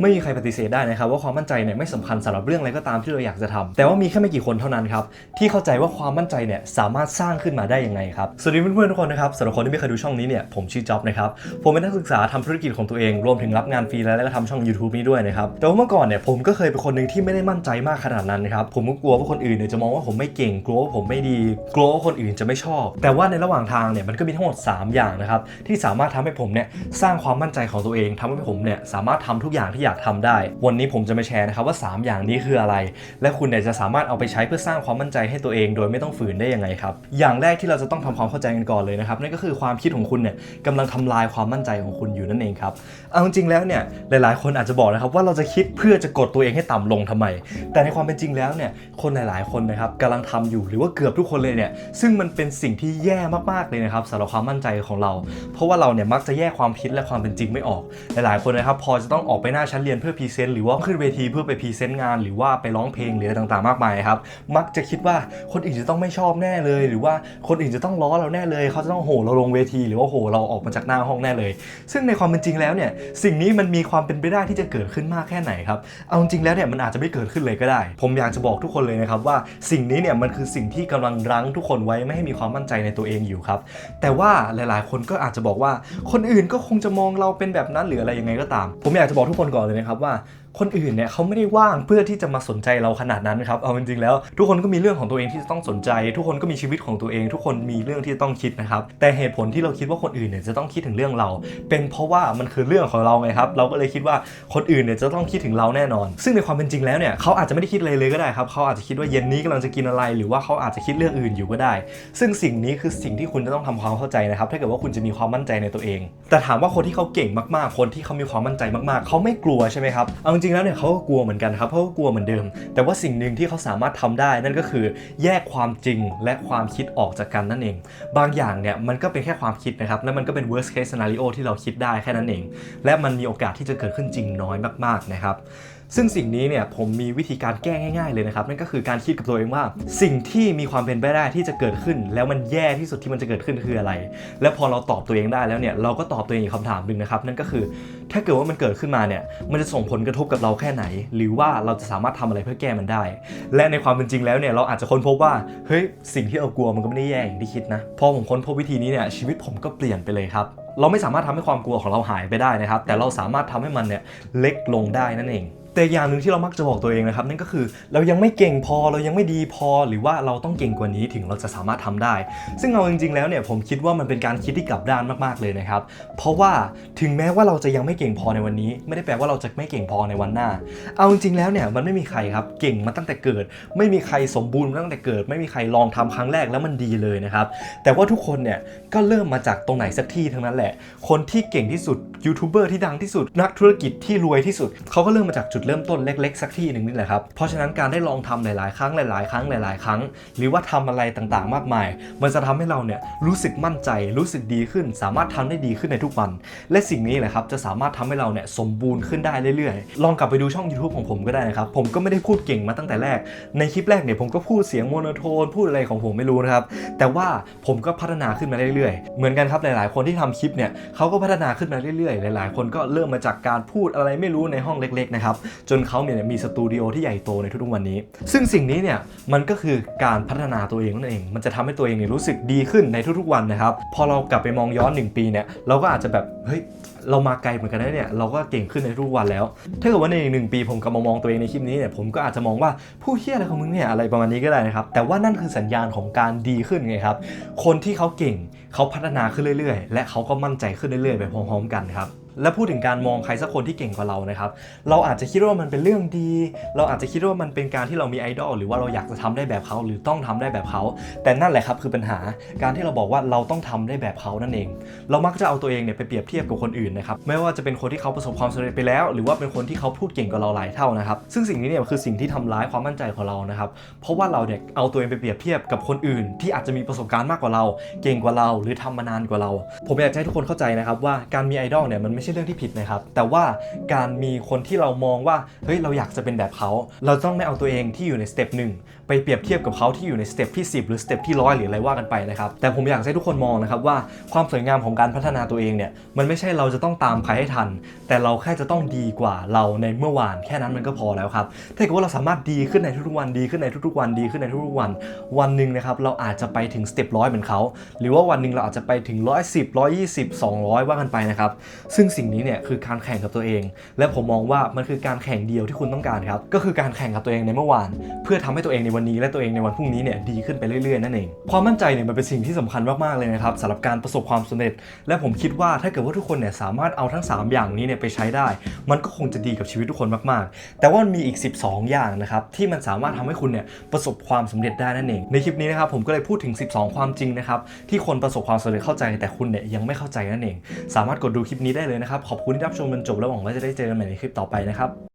ไม่มีใครปฏิเสธได้นะครับว่าความมั่นใจเนี่ยไม่สำคัญสำหรับเรื่องอะไรก็ตามที่เราอยากจะทำแต่ว่ามีแค่ไม่กี่คนเท่านั้นครับที่เข้าใจว่าความมั่นใจเนี่ยสามารถสร้างขึ้นมาได้ยังไงครับสวัสดีเพื่อนๆทุกคนนะครับสำหรับคนที่ไม่เคยดูช่องนี้เนี่ยผมชื่อจ๊อบนะครับผมเป็นนักศึกษาทำธุรกิจของตัวเองรวมถึงรับงานฟรีแลนซ์และก็ทำช่อง YouTube นี้ด้วยนะครับแต่ว่าเมื่อก่อนเนี่ยผมก็เคยเป็นคนหนึ่งที่ไม่ได้มั่นใจมากขนาดนั้นนะครับผมก็กลัวว่าคนอื่นเนี่ยจะมองว่าผมไม่เก่งกลัวว่าผมไม่ดี กลัวว่าคนอื่นจะไม่ชอบ แต่ว่าในระหว่างทางเนี่ยมันก็มีทั้งหมด 3 อย่างนะครับที่สามารถทำให้ผมเนี่ยสร้างความมั่นใจของตัวเองทำให้ผมเนี่ยสามารถทำทุกอย่างที่อยากทำได้ วันนี้ผมจะมาแชร์นะครับว่า 3 อย่างนี้คืออะไร และคุณเนี่ยจะสามารถเอาไปใช้เพื่อสร้างความมั่นใจให้ตัวเอง โดยไม่ต้องฝืนได้ยังไงครับ อย่างแรกที่เราจะต้องทำความเข้าใจกันก่อนเลยนะครับนั่นก็คือความคิดของคุณเนี่ยกำลังทำลายความมั่นใจของคุณอยู่นั่นเองครับ เอาจริงแล้วเนี่ยหลาย ๆ คนอาจจะบอกนะครับว่าเราจะคิดเพื่อจะกดตัวเองให้ต่ำลงทำไม แต่ในความเป็นจริงแล้วเนี่ยคนหลาย ๆ คนนะครับกำลังทำอยู่หรือว่าเกือบทุกคนเลยเนี่ยซึ่งมันเป็นสิ่งที่แย่มาก ๆ เลยนะครับสำหรับความมั่นใจของเรา เพราะว่าเราเนี่ยมักจะแยกความคิดและความเป็นจริงไม่ออก หลาย ๆ คนนะครับพอจะต้องออกไปหน้าชั้นเรียนเพื่อพรีเซนต์หรือว่าขึ้นเวทีเพื่อไปพรีเซนต์งาน หรือว่าไปร้องเพลงหรืออะไรต่างๆมากมายครับมักจะคิดว่าคนอื่นจะต้องไม่ชอบแน่เลย หรือว่าคนอื่นจะต้องล้อเราแน่เลยเขาจะต้องโห่เราลงเวที หรือว่าโห่เราออกมาจากหน้าห้องแน่เลย ซึ่งในความเป็นจริงแล้วเนี่ยสิ่งนี้มันมีความเป็นไปได้ที่จะเกิดขึ้นมากแค่ไหนครับเอาจริงแล้วเนี่ยมันอาจจะไม่เกิดขึ้นเลยก็ได้ ผมอยากจะบอกทุกคนเลยนะครับว่าสิ่งนี้เนี่ยมันคือสิ่งที่กำลังรั้งทุกคนไว้ไม่ให้มีความมั่นใจในตัวเองอยู่ครับ แต่ว่าหลายๆ คนก็อาจจะบอกว่าคนอื่นก็คงจะมองเราเป็นแบบนั้นหรืออะไรยังไงก็ตาม ผมอยากจะบอกทุกคนก่อนเลยนะครับว่า คนอื่นเนี่ยเขาไม่ได้ว่างเพื่อที่จะมาสนใจเราขนาดนั้นครับเอาจริงๆแล้ว ทุกคนก็มีเรื่องของตัวเองที่จะต้องสนใจ ทุกคนก็มีชีวิตของตัวเอง ทุกคนมีเรื่องที่จะต้องคิดนะครับแต่เหตุผลที่เราคิดว่าคนอื่นเนี่ยจะต้องคิดถึงเรื่องเรา เป็นเพราะว่ามันคือเรื่องของเราไงครับเราก็เลยคิดว่าคนอื่นเนี่ยจะต้องคิดถึงเราแน่นอน ซึ่งในความเป็นจริงแล้วเนี่ยเขาอาจจะไม่ได้คิดอะไรเลยก็ได้ครับเขาอาจจะคิดว่าเย็นนี้กำลังจะกินอะไร หรือว่าเขาอาจจะคิดเรื่องอื่นอยู่ก็ได้ ซึ่งสิ่งนี้คือสิ่งที่คุณจะต้องทำความเข้าใจนะครับถ้าเกิดว่าคุณจะมีความมั่นใจในตัวเอง แต่ถามว่าคนที่เขาเก่งมากๆ คนที่เขามีความมั่นใจมากๆ เขาไม่กลัวใช่ไหมครับเอาจริงๆแล้วเนี่ยเขาก็กลัวเหมือนกันครับเขาก็กลัวเหมือนเดิม แต่ว่าสิ่งหนึ่งที่เขาสามารถทำได้นั่นก็คือแยกความจริงและความคิดออกจากกันนั่นเอง บางอย่างเนี่ยมันก็เป็นแค่ความคิดนะครับ และมันก็เป็น worst case scenario ที่เราคิดได้แค่นั้นเอง และมันมีโอกาสที่จะเกิดขึ้นจริงน้อยมากๆนะครับ ซึ่งสิ่งนี้เนี่ยผมมีวิธีการแก้ง่ายๆเลยนะครับนั่นก็คือการคิดกับตัวเองว่า สิ่งที่มีความเป็นไปได้ที่จะเกิดขึ้น แล้วมันแย่ที่สุดที่มันจะเกิดขึ้นคืออะไร และพอเราตอบตัวเองได้แล้วเนี่ยเราก็ตอบตัวเองอีกคำถามหนึ่งนะครับนั่นก็คือ ถ้าเกิดว่ามันเกิดขึ้นมาเนี่ยมันจะส่งผลกระทบกับเราแค่ไหน หรือว่าเราจะสามารถทำอะไรเพื่อแก้มันได้ และในความเป็นจริงแล้วเนี่ยเราอาจจะค้นพบว่าเฮ้ยสิ่งที่เรากลัวมันก็ไม่ได้แย่อย่างที่คิดนะพอผมค้นพบวิธีนี้เนี่ยชีวิตผมก็เปลี่ยนไปเลยครับเราไม่สามารถทำให้ความกลัวของเราหายไปได้นะครับ แต่เราสามารถทำให้มันเนี่ยเล็กลงได้นั่นเอง แต่อย่างหนึ่งที่เรามักจะบอกตัวเองนะครับนั่นก็คือเรายังไม่เก่งพอเรายังไม่ดีพอหรือว่าเราต้องเก่งกว่านี้ถึงเราจะสามารถทำได้ ซึ่งเอาจริงๆแล้วเนี่ยผมคิดว่ามันเป็นการคิดที่กลับด้านมากๆเลยนะครับเพราะว่าถึงแม้ว่าเราจะยังไม่เก่งพอในวันนี้ ไม่ได้แปลว่าเราจะไม่เก่งพอในวันหน้า เอาจริงๆแล้วเนี่ยมันไม่มีใครครับเก่งมาตั้งแต่เกิด ไม่มีใครสมบูรณ์มาตั้งแต่เกิด ไม่มีใครลองทำครั้งแรกแล้วมันดีเลยนะครับแต่ว่าทุกคนเนี่ยก็เริ่มมาจากตรงไหนสักที่ทั้งนั้นแหละ คนที่เก่งที่สุดยูทูบเบอร์ที่ดังที่สุดนักธุรกิจที่รวยที่สุดเขาก็เริ่มมาจากจุดเริ่มต้นเล็กๆ สักที่หนึ่งนี่แหละครับ เพราะฉะนั้นการได้ลองทำหลาย ๆ ครั้งหลาย ๆ ครั้งหลาย ๆ ครั้ง หรือว่าทำอะไรต่างๆ มากมาย มันจะทำให้เราเนี่ยรู้สึกมั่นใจ รู้สึกดีขึ้น สามารถทำได้ดีขึ้นในทุกวัน และสิ่งนี้แหละครับจะสามารถทำให้เราเนี่ยสมบูรณ์ขึ้นได้เรื่อยๆ ลองกลับไปดูช่อง YouTube ของผมก็ได้นะครับ ผมก็ไม่ได้พูดเก่งมาตั้งแต่แรก ในคลิปแรกเนี่ยผมก็พูดเสียงโมโนโทน พูดอะไรของผมไม่รู้นะครับ แต่ว่าผมก็พัฒนาขึ้นมาเรื่อยๆ เหมือนกันครับหลายๆ คนที่ทำคลิปเนี่ยเขาก็พัฒนาขึ้นมาเรื่อยๆ หลาย ๆ คนก็เริ่มมาจากการพูดอะไรไม่รู้ในห้องเล็ก ๆ นะครับจนเขาเนี่ยมีสตูดิโอที่ใหญ่โตในทุกๆวันนี้ ซึ่งสิ่งนี้เนี่ยมันก็คือการพัฒนาตัวเองนั่นเอง มันจะทำให้ตัวเองเนี่ยรู้สึกดีขึ้นในทุกๆวันนะครับ พอเรากลับไปมองย้อน 1 ปีเนี่ยเราก็อาจจะแบบเฮ้ยเรามาไกลเหมือนกันนะเนี่ยเราก็เก่งขึ้นในทุกวันแล้ว ถ้าเกิดว่าในหนึ่งปีผมกลับมามองตัวเองในคลิปนี้เนี่ยผมก็อาจจะมองว่าผู้เฮี้ยอะไรของมึงเนี่ยอะไรประมาณนี้ก็ได้นะครับ แต่ว่านั่นคือสัญญาณของการดีขึ้นไงครับ คนที่เขาเก่งเขาพัฒนาขึ้นเรื่อยๆ และเขาก็มั่นใจขึ้นเรื่อยๆ ไปพร้อมๆกันครับ และพูดถึงการมองใครสักคนที่เก่งกว่าเรานะครับ เราอาจจะคิดว่ามันเป็นเรื่องดี เราอาจจะคิดว่ามันเป็นการที่เรามีไอดอลหรือว่าเราอยากจะทำได้แบบเขาหรือต้องทำได้แบบเขา แต่นั่นแหละครับคือปัญหา การที่เราบอกว่าเราต้องทำได้แบบเขานั่นเอง เรามักจะเอาตัวเองเนี่ยไปเปรียบเทียบกับคนอื่นนะครับ ไม่ว่าจะเป็นคนที่เขาประสบความสำเร็จไปแล้ว หรือว่าเป็นคนที่เขาพูดเก่งกว่าเราหลายเท่านะครับ ซึ่งสิ่งนี้เนี่ยคือสิ่งที่ทำร้ายความมั่นใจของเรานะครับ เพราะว่าเราเนี่ยเอาตัวเองไปเปรียบเทียบกับคนอื่น ที่อาจจะมีประสบการณ์มากกว่าเรา เก่งกว่าเรา หรือทำมานานกว่าเรา ผมอยากให้ทุกคนเข้าใจนะครับว่าการมีไอดอลเนี่ยมันไม่ใช่ช่เรื่องที่ผิดนะครับ แต่ว่าการมีคนที่เรามองว่าเฮ้ยเราอยากจะเป็นแบบเขา เราต้องไม่เอาตัวเองที่อยู่ในสเต็ปหนึ่งไปเปรียบเทียบกับเขาที่อยู่ในสเต็ปที่ 10 หรือสเต็ปที่ร้อยหรืออะไรว่ากันไปนะครับแต่ผมอยากให้ทุกคนมองนะครับว่าความสวยงามของการพัฒนาตัวเองเนี่ยมันไม่ใช่เราจะต้องตามใครให้ทัน แต่เราแค่จะต้องดีกว่าเราในเมื่อวานแค่นั้นมันก็พอแล้วครับถ้าเกิดว่าเราสามารถดีขึ้นในทุกๆวันดีขึ้นในทุกๆวันดีขึ้นในทุกๆวัน วันหนึ่งนะครับเราอาจจะไปถึงสเต็ปร้อยเหมือนเขาหรือว่าวันหนึ่งเราอาจจะไปถึง110 120 200 ว่ากันไปนะครับซึ่งสิ่งนี้เนี่ยคือการแข่งกับตัวเอง และผมมองว่ามันคือการแข่งเดียวที่คุณต้องการครับ ก็คือการแข่งกับตัวเองในเมื่อวาน เพื่อทำให้ตัวเองในวันนี้และตัวเองในวันพรุ่งนี้เนี่ยดีขึ้นไปเรื่อยๆนั่นเอง ความมั่นใจเนี่ยมันเป็นสิ่งที่สำคัญมากๆเลยนะครับสำหรับการประสบความสำเร็จ และผมคิดว่าถ้าเกิดว่าทุกคนเนี่ยสามารถเอาทั้ง 3 อย่างนี้เนี่ยไปใช้ได้ มันก็คงจะดีกับชีวิตทุกคนมากๆ แต่ว่ามีอีก 12 อย่างนะครับที่มันสามารถทำให้คุณเนี่ยประสบความสำเร็จได้นั่นเอง ในคลิปนี้นะครับผมก็เลยพูดถึง 12 ความจริงนะครับที่คนประสบความสำเร็จเข้าใจแต่คุณเนี่ยยังไม่เข้าใจนั่นเอง สามารถกดดูคลิปนี้ได้เลยนะครับ ขอบคุณที่รับชมจนจบแล้วหวังว่าจะได้เจอกันใหม่ในคลิปต่อไปนะครับ